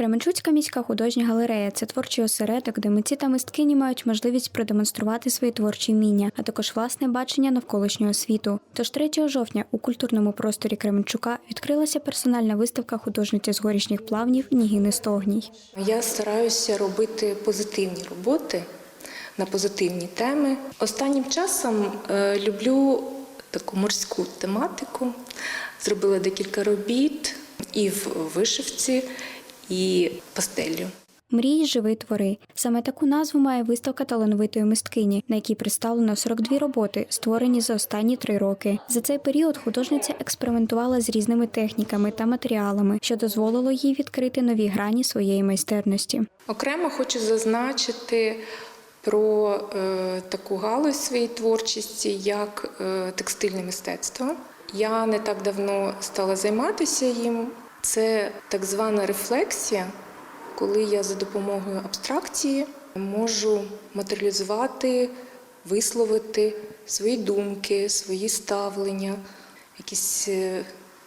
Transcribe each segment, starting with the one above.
Кременчуцька міська художня галерея це творчий осередок, де митці та мисткині мають можливість продемонструвати свої творчі вміння, а також власне бачення навколишнього світу. Тож 3 жовтня у культурному просторі Кременчука відкрилася персональна виставка художниці з горішніх плавнів Нігіни Стогній. Я стараюся робити позитивні роботи на позитивні теми. Останнім часом е, люблю таку морську тематику. Зробила декілька робіт і в вишивці, і пастеллю. Мрії, живи твори. Саме таку назву має виставка талановитої мисткині, на якій представлено 42 роботи, створені за останні три роки. За цей період художниця експериментувала з різними техніками та матеріалами, що дозволило їй відкрити нові грані своєї майстерності. Окремо хочу зазначити про е, таку галузь своєї творчості, як е, текстильне мистецтво. Я не так давно стала займатися їм. Це так звана рефлексія, коли я за допомогою абстракції можу матеріалізувати, висловити свої думки, свої ставлення, якісь е,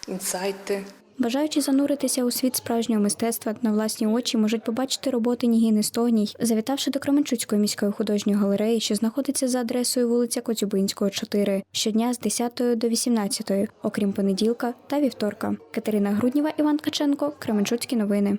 інсайти. Бажаючи зануритися у світ справжнього мистецтва на власні очі, можуть побачити роботи Нігіни Стогній, завітавши до Кременчуцької міської художньої галереї, що знаходиться за адресою вулиця Коцюбинського, 4, щодня з 10 до 18, окрім понеділка та вівторка. Катерина Грудніва, Іван Каченко, Кременчуцькі новини.